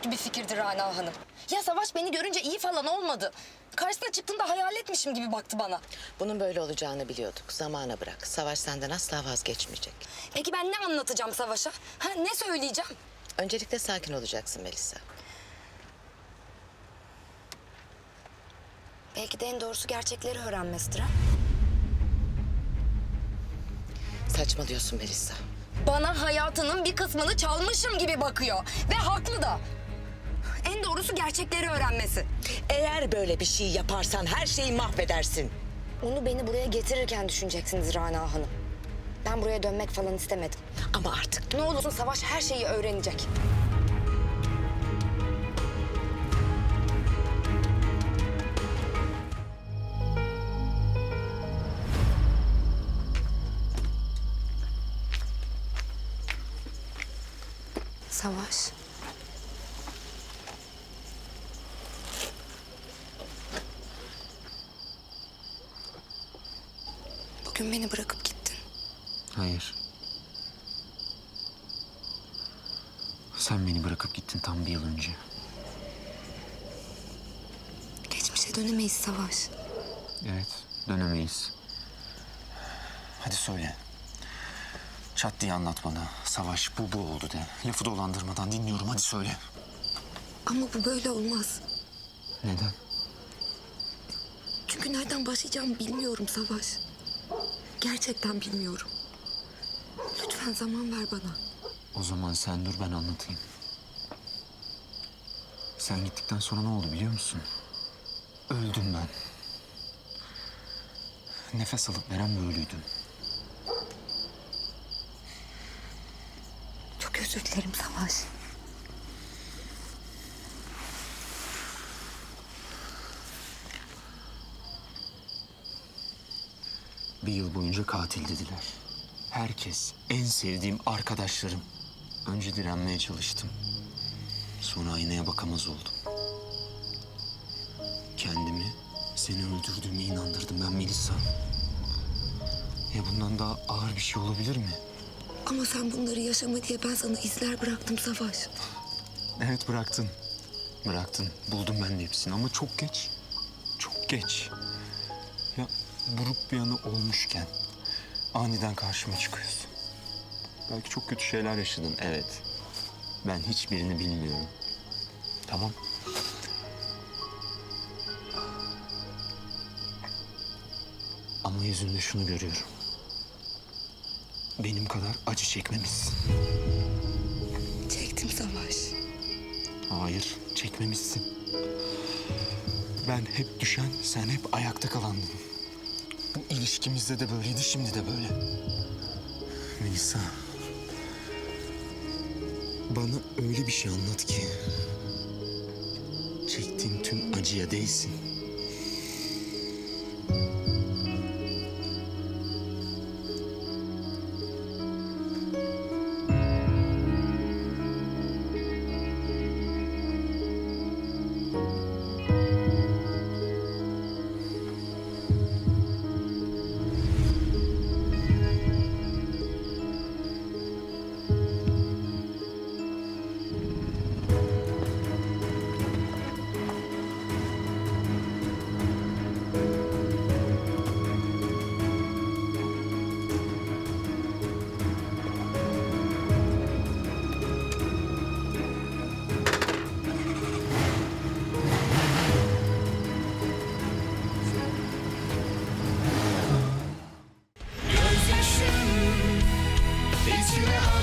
kötü bir fikirdi Rana Hanım. Ya Savaş beni görünce iyi falan olmadı. Karşısına çıktığımda hayal etmişim gibi baktı bana. Bunun böyle olacağını biliyorduk. Zamana bırak. Savaş senden asla vazgeçmeyecek. Peki ben ne anlatacağım Savaş'a? Ha, ne söyleyeceğim? Öncelikle sakin olacaksın Melisa. Belki de en doğrusu gerçekleri öğrenmesidir ha? Saçmalıyorsun Melisa. Bana hayatının bir kısmını çalmışım gibi bakıyor. Ve haklı da. En doğrusu gerçekleri öğrenmesi. Eğer böyle bir şey yaparsan her şeyi mahvedersin. Onu beni buraya getirirken düşüneceksiniz Rana Hanım. Ben buraya dönmek falan istemedim. Ama artık Ne olursun Savaş her şeyi öğrenecek. Savaş. Bugün beni bırakıp gittin. Hayır. Sen beni bırakıp gittin tam bir yıl önce. Geçmişe dönemeyiz Savaş. Evet, dönemeyiz. Hadi söyle. Çat diye anlat bana. Savaş bu bu oldu de. Lafı dolandırmadan dinliyorum hadi söyle. Ama bu böyle olmaz. Neden? Çünkü nereden başlayacağımı bilmiyorum Savaş. Gerçekten bilmiyorum. Lütfen zaman ver bana. O zaman sen dur ben anlatayım. Sen gittikten sonra ne oldu biliyor musun? Öldüm ben. Nefes alıp veren böyleydin. Çok özür dilerim Savaş. Bir yıl boyunca katil dediler. Herkes, en sevdiğim arkadaşlarım. Önce direnmeye çalıştım. Sonra aynaya bakamaz oldum. Kendimi seni öldürdüğüme inandırdım ben Melisa. Ya bundan daha ağır bir şey olabilir mi? Ama sen bunları yaşama diye ben sana izler bıraktım Savaş. Evet bıraktın. Bıraktın. Buldum ben de hepsini ama çok geç. Çok geç. Buruk bir yanı olmuşken aniden karşıma çıkıyorsun. Belki çok kötü şeyler yaşadın evet. Ben hiçbirini bilmiyorum. Tamam. Ama yüzünde şunu görüyorum. Benim kadar acı çekmemişsin. Çektim Savaş. Hayır, çekmemişsin. Ben hep düşen, sen hep ayakta kalandın. Bu ilişkimizde de böyleydi, şimdi de böyle. Melisa. Bana öyle bir şey anlat ki... ...çektiğim tüm acıya değsin. you